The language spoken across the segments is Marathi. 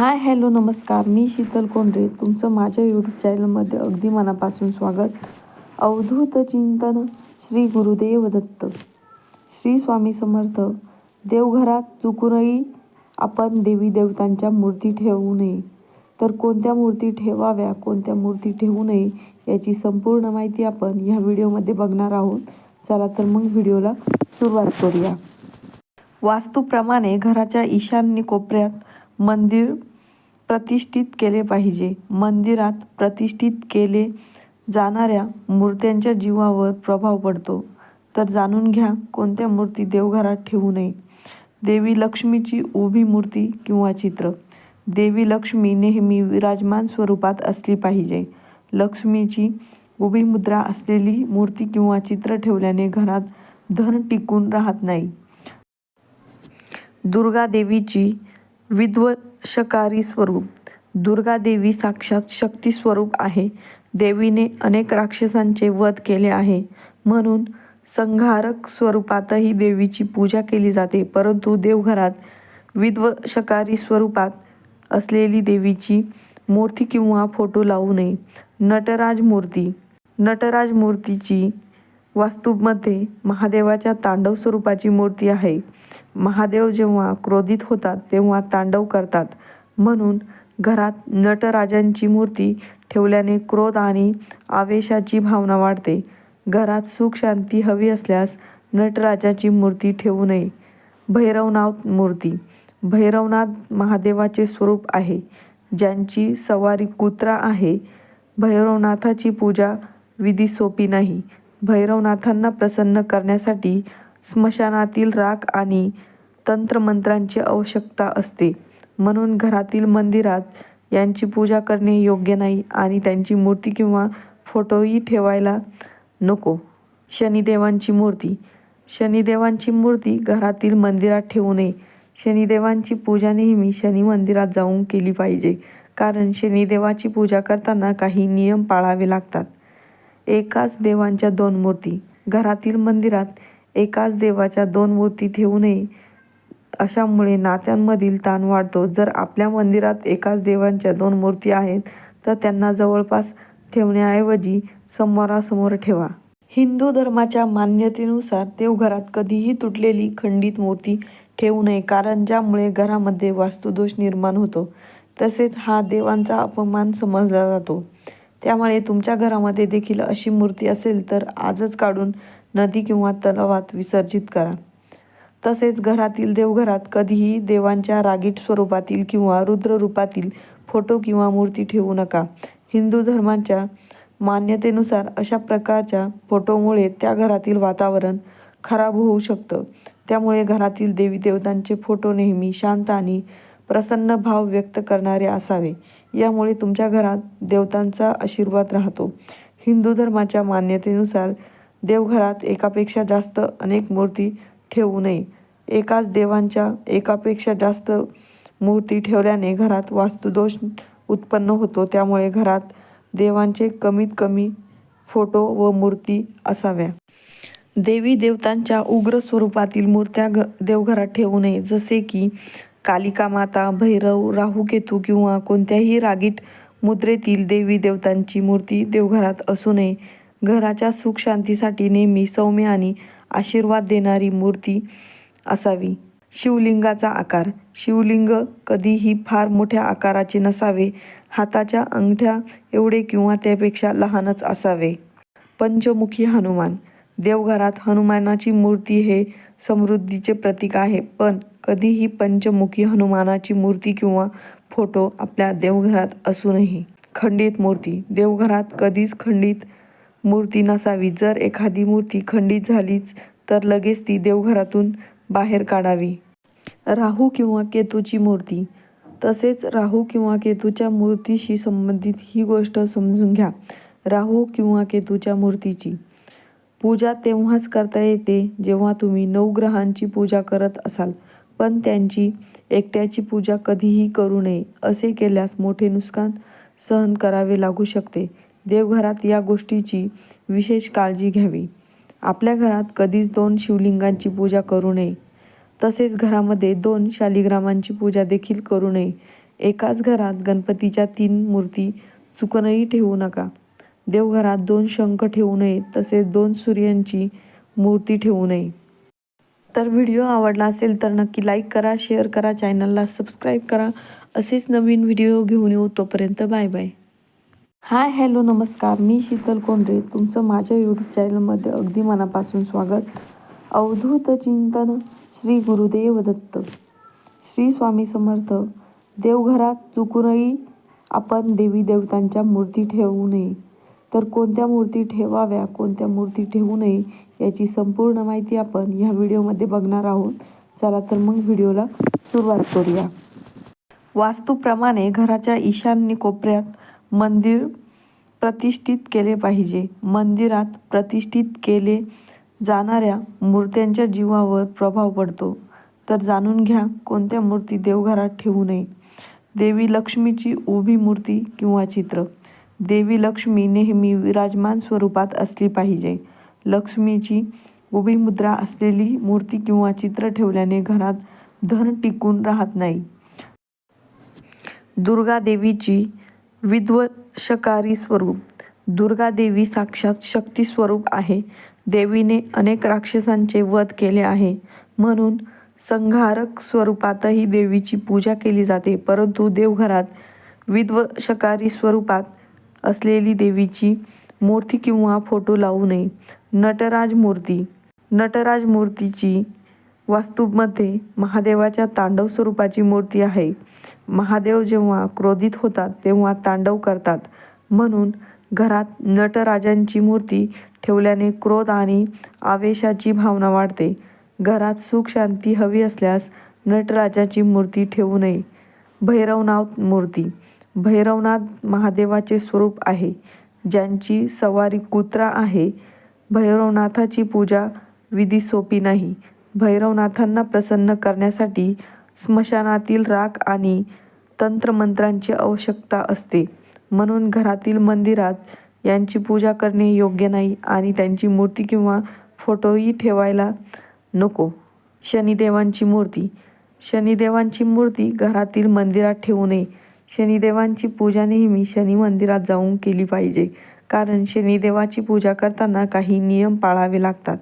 हाय हॅलो नमस्कार. मी शीतल कोंडरे. तुमचं माझ्या यूट्यूब चॅनलमध्ये अगदी मनापासून स्वागत. अवधूत चिंतन श्री गुरुदेव दत्त. श्री स्वामी समर्थ. देवघरात चुकूनही आपण देवी देवतांच्या मूर्ती ठेवू नये. तर कोणत्या मूर्ती ठेवाव्या कोणत्या मूर्ती ठेवू नये याची संपूर्ण माहिती आपण ह्या व्हिडिओमध्ये बघणार आहोत. चला तर मग व्हिडिओला सुरुवात करूया. वास्तूप्रमाणे घराच्या ईशान्य कोपऱ्यात मंदिर प्रतिष्ठित केले पाहिजे. मंदिरात प्रतिष्ठित केले जाणाऱ्या मूर्त्यांच्या जीवावर प्रभाव पडतो. तर जाणून घ्या कोणत्या मूर्ती देवघरात ठेवू नये? देवी लक्ष्मीची उभी मूर्ती किंवा चित्र? देवी लक्ष्मी नेहमी विराजमान स्वरूपात असली पाहिजे. लक्ष्मीची उभी मुद्रा असलेली मूर्ती किंवा चित्र ठेवल्याने घरात धन टिकून राहत नाही. दुर्गा देवीची शकारी स्वरूप. दुर्गा देवी साक्षात शक्ती स्वरूप आहे. देवीने अनेक राक्षसांचे वध केले आहे. म्हणून संहारक स्वरूपातही देवीची पूजा केली जाते. परंतु देवघरात विध्वशकारी स्वरूपात असलेली देवीची मूर्ती किंवा फोटो लावू नये. नटराज मूर्ती नटराज मूर्तीची वास्तूमध्ये महादेवाच्या तांडव स्वरूपाची मूर्ती आहे. महादेव जेव्हा क्रोधित होतात तेव्हा तांडव करतात. म्हणून घरात नटराजांची मूर्ती ठेवल्याने क्रोध आणि आवेशाची भावना वाढते. घरात सुख शांती हवी असल्यास नटराजाची मूर्ती ठेवू नये. भैरवनाथ मूर्ती. भैरवनाथ महादेवाचे स्वरूप आहे. ज्यांची सवारी कुत्रा आहे. भैरवनाथाची पूजा विधी सोपी नाही. भैरवनाथांना प्रसन्न करण्यासाठी स्मशानातील राख आणि तंत्रमंत्रांची आवश्यकता असते. म्हणून घरातील मंदिरात यांची पूजा करणे योग्य नाही आणि त्यांची मूर्ती किंवा फोटोही ठेवायला नको. शनिदेवांची मूर्ती. शनिदेवांची मूर्ती घरातील मंदिरात ठेवू नये. शनिदेवांची पूजा नेहमी शनी मंदिरात जाऊन केली पाहिजे. कारण शनिदेवाची पूजा करताना काही नियम पाळावे लागतात. एकाच देवांच्या दोन मूर्ती. घरातील मंदिरात एकाच देवाच्या दोन मूर्ती ठेवू नये अशामुळे नात्यांमधील ताण वाढतो. जर आपल्या मंदिरात एकाच देवांच्या दोन मूर्ती आहेत तर त्यांना जवळपास ठेवण्याऐवजी समोरासमोर ठेवा. हिंदू धर्माच्या मान्यतेनुसार देवघरात कधीही तुटलेली खंडित मूर्ती ठेवू नये कारण ज्यामुळे घरामध्ये वास्तुदोष निर्माण होतो. तसेच हा देवांचा अपमान समजला जातो. त्यामुळे तुमच्या घरामध्ये देखील अशी मूर्ती असेल तर आजच काढून नदी किंवा तलावात विसर्जित करा. तसेच घरातील देवघरात कधीही देवांच्या रागीट स्वरूपातील किंवा रुद्र रूपातील फोटो किंवा मूर्ती ठेवू नका. हिंदू धर्माच्या मान्यतेनुसार अशा प्रकारच्या फोटोमुळे त्या घरातील वातावरण खराब होऊ शकतं. त्यामुळे घरातील देवी देवतांचे फोटो नेहमी शांत आणि प्रसन्न भाव व्यक्त करणारे असावे. यामुळे तुमच्या घरात देवतांचा आशीर्वाद राहतो. हिंदू धर्माच्या मान्यतेनुसार देवघरात एकापेक्षा जास्त अनेक मूर्ती ठेवू नये. एकाच देवांच्या एकापेक्षा जास्त मूर्ती ठेवल्याने घरात वास्तुदोष उत्पन्न होतो. त्यामुळे घरात देवांचे कमीत कमी फोटो व मूर्ती असाव्या. देवी देवतांच्या उग्र स्वरूपातील मूर्त्या घ देवघरात ठेवू नये. जसे की कालिका माता भैरव राहूकेतू किंवा कोणत्याही रागीट मुद्रेतील देवी देवतांची मूर्ती देवघरात असू नये. घराच्या सुखशांतीसाठी नेहमी सौम्य आणि आशीर्वाद देणारी मूर्ती असावी. शिवलिंगाचा आकार. शिवलिंग कधीही फार मोठ्या आकाराचे नसावे. हाताच्या अंगठ्या एवढे किंवा त्यापेक्षा लहानच असावे. पंचमुखी हनुमान. देवघरात हनुमानाची मूर्ती हे समृद्धीचे प्रतीक आहे पण कधीही पंचमुखी हनुमानाची मूर्ती किंवा फोटो आपल्या देवघरात असूनही खंडित मूर्ती. देवघरात कधीच खंडित मूर्ती नसावी. जर एखादी मूर्ती खंडित झालीच तर लगेच ती देवघरातून बाहेर काढावी. राहू किंवा केतूची मूर्ती. तसेच राहू किंवा केतूच्या मूर्तीशी संबंधित ही गोष्ट समजून घ्या. राहू किंवा केतूच्या मूर्तीची. पूजा तेव्हाच करता येते जेव्हा तुम्ही नऊ ग्रहांची पूजा करत असाल. पण त्यांची एकट्याची पूजा कधीही करू नये असे केल्यास मोठे नुकसान सहन करावे लागू शकते. देवघरात या गोष्टीची विशेष काळजी घ्यावी. आपल्या घरात कधीच दोन शिवलिंगांची पूजा करू नये. तसेच घरामध्ये दोन शालिग्रामांची पूजा देखील करू नये. एकाच घरात गणपतीच्या तीन मूर्ती चुकूनही ठेवू नका. देवघरात दोन शंख ठेवू नये तसेच दोन सूर्यांची मूर्ती ठेवू नये. तर व्हिडिओ आवडला असेल तर नक्की लाईक करा शेअर करा चॅनलला सबस्क्राईब करा. असेच नवीन व्हिडिओ घेऊन येऊ तोपर्यंत बाय बाय. हाय हॅलो नमस्कार. मी शीतल कोंडरे. तुमचं माझ्या यूट्यूब चॅनलमध्ये अगदी मनापासून स्वागत. अवधूत चिंतन श्री गुरुदेव दत्त. श्री स्वामी समर्थ. देवघरात चुकूनही आपण देवी देवतांच्या मूर्ती ठेवू नये. तर कोणत्या मूर्ती ठेवाव्या कोणत्या मूर्ती ठेवू नये याची संपूर्ण माहिती आपण ह्या व्हिडिओमध्ये बघणार आहोत. चला तर मग व्हिडिओला सुरुवात करूया. वास्तूप्रमाणे घराच्या ईशान्य कोपऱ्यात मंदिर प्रतिष्ठित केले पाहिजे. मंदिरात प्रतिष्ठित केले जाणाऱ्या मूर्त्यांच्या जीवावर प्रभाव पडतो. तर जाणून घ्या कोणत्या मूर्ती देवघरात ठेवू नये. देवी लक्ष्मीची उभी मूर्ती किंवा चित्र. देवी लक्ष्मी नेहमी विराजमान स्वरूपात असली पाहिजे. लक्ष्मीची उभी मुद्रा असलेली मूर्ती किंवा चित्र ठेवल्याने घरात धन टिकून राहत नाही. दुर्गा देवीची विध्वशकारी स्वरूप. दुर्गा देवी साक्षात शक्ती स्वरूप आहे. देवीने अनेक राक्षसांचे वध केले आहे. म्हणून संहारक स्वरूपातही देवीची पूजा केली जाते. परंतु देवघरात विध्वशकारी स्वरूपात असलेली देवीची मूर्ती किंवा फोटो लावू नये. नटराज मूर्ती. नटराज मूर्तीची वास्तूमध्ये महादेवाच्या तांडव स्वरूपाची मूर्ती आहे. महादेव जेव्हा क्रोधित होतात तेव्हा तांडव करतात. म्हणून घरात नटराजांची मूर्ती ठेवल्याने क्रोध आणि आवेशाची भावना वाढते. घरात सुख शांती हवी असल्यास नटराजाची मूर्ती ठेवू नये. भैरवनाथ मूर्ती. भैरवनाथ महादेवाचे स्वरूप आहे. ज्यांची सवारी कुत्रा आहे भैरवनाथाची पूजा विधी सोपी नाही. भैरवनाथांना प्रसन्न करण्यासाठी स्मशानातील राख आणि तंत्रमंत्रांची आवश्यकता असते. म्हणून घरातील मंदिरात यांची पूजा करणे योग्य नाही आणि त्यांची मूर्ती किंवा फोटोही ठेवायला नको. शनिदेवांची मूर्ती. शनिदेवांची मूर्ती घरातील मंदिरात ठेवू नये. शनिदेवांची पूजा नेहमी शनी मंदिरात जाऊन केली पाहिजे. कारण शनिदेवाची पूजा करताना काही नियम पाळावे लागतात.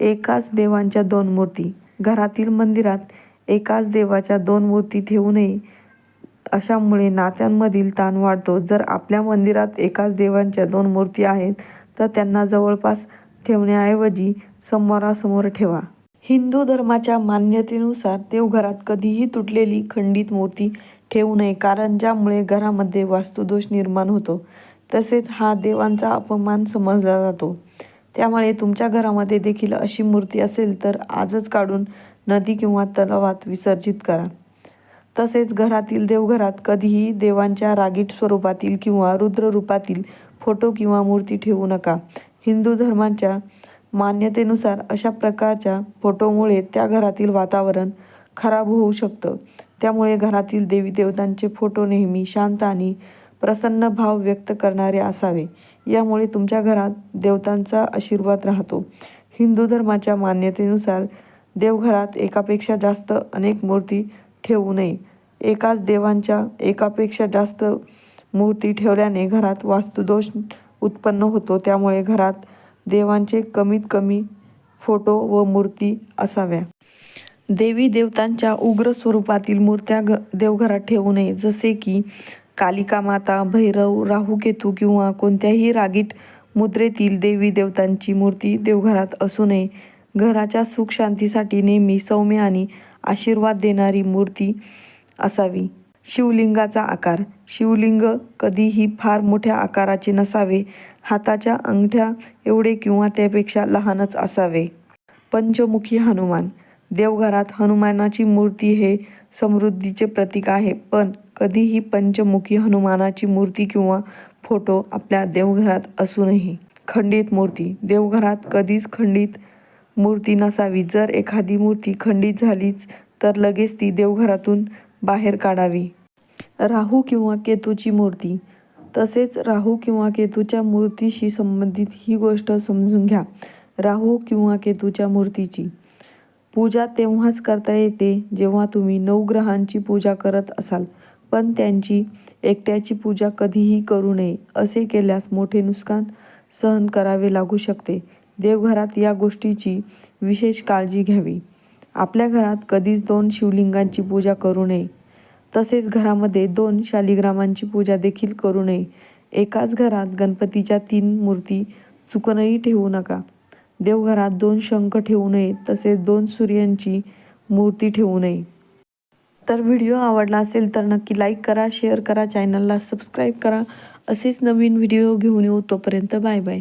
एकाच देवांच्या दोन मूर्ती. घरातील मंदिरात एकाच देवाच्या दोन मूर्ती ठेवू नये अशामुळे नात्यांमधील ताण वाढतो. जर आपल्या मंदिरात एकाच देवांच्या दोन मूर्ती आहेत तर त्यांना जवळपास ठेवण्याऐवजी समोरासमोर ठेवा. हिंदू धर्माच्या मान्यतेनुसार देवघरात कधीही तुटलेली खंडित मूर्ती ठेवू नये कारण ज्यामुळे घरामध्ये वास्तुदोष निर्माण होतो तसेच हा देवांचा अपमान समजला जातो. त्यामुळे तुमच्या घरामध्ये देखील अशी मूर्ती असेल तर आजच काढून नदी किंवा तलावात विसर्जित करा. तसेच घरातील देवघरात कधीही देवांच्या रागीट स्वरूपातील किंवा रुद्र रूपातील फोटो किंवा मूर्ती ठेवू नका. हिंदू धर्माच्या मान्यतेनुसार अशा प्रकारच्या फोटोमुळे त्या घरातील वातावरण खराब होऊ शकतं. त्यामुळे घरातील देवी देवतांचे फोटो नेहमी शांत आणि प्रसन्न भाव व्यक्त करणारे असावे. यामुळे तुमच्या घरात देवतांचा आशीर्वाद राहतो. हिंदू धर्माच्या मान्यतेनुसार देवघरात एकापेक्षा जास्त अनेक मूर्ती ठेवू नये. एकाच देवांच्या एकापेक्षा जास्त मूर्ती ठेवल्याने घरात वास्तुदोष उत्पन्न होतो. त्यामुळे घरात देवांचे कमीत कमी फोटो व मूर्ती असाव्या. देवी देवतांच्या उग्र स्वरूपातील मूर्त्या घ देवघरात ठेवू नये. जसे की कालिका माता भैरव राहूकेतू किंवा कोणत्याही रागीट मुद्रेतील देवी देवतांची मूर्ती देवघरात असू नये. घराच्या सुख शांतीसाठी नेहमी सौम्य आणि आशीर्वाद देणारी मूर्ती असावी. शिवलिंगाचा आकार. शिवलिंग कधीही फार मोठ्या आकाराचे नसावे. हाताच्या अंगठ्या एवढे किंवा त्यापेक्षा लहानच असावे. पंचमुखी हनुमान. देवघरात हनुमानाची मूर्ती हे समृद्धीचे प्रतीक आहे. पण कधीही पंचमुखी हनुमानाची मूर्ती किंवा फोटो आपल्या देवघरात असू नये खंडित मूर्ती. देवघरात कधीच खंडित मूर्ती नसावी. जर एखादी मूर्ती खंडित झालीच तर लगेच ती देवघरातून बाहेर काढावी. राहू किंवा केतूची मूर्ती. तसेच राहू किंवा केतूच्या मूर्तीशी संबंधित ही गोष्ट समजून घ्या. राहू किंवा केतूच्या मूर्तीची. पूजा तेव्हाच करता येते जेव्हा तुम्ही नवग्रहांची पूजा करत असाल. पण त्यांची एकट्याची पूजा कधीही करू नये असे केल्यास मोठे नुकसान सहन करावे लागू शकते. देवघरात या गोष्टीची विशेष काळजी घ्यावी. आपल्या घरात कधीच दोन शिवलिंगांची पूजा करू नये. तसेच घरामध्ये दोन शालिग्रामांची पूजा देखील करू नये. एकाच घरात गणपतीच्या तीन मूर्ती चुकूनही ठेवू नका. देवघरात दोन शंख ठेवू नये तसेच दोन सूर्यांची मूर्ती ठेवू नये. तर व्हिडिओ आवडला असेल तर नक्की लाईक करा शेअर करा चॅनलला सबस्क्राईब करा. असेच नवीन व्हिडिओ घेऊन येऊ तोपर्यंत बाय बाय.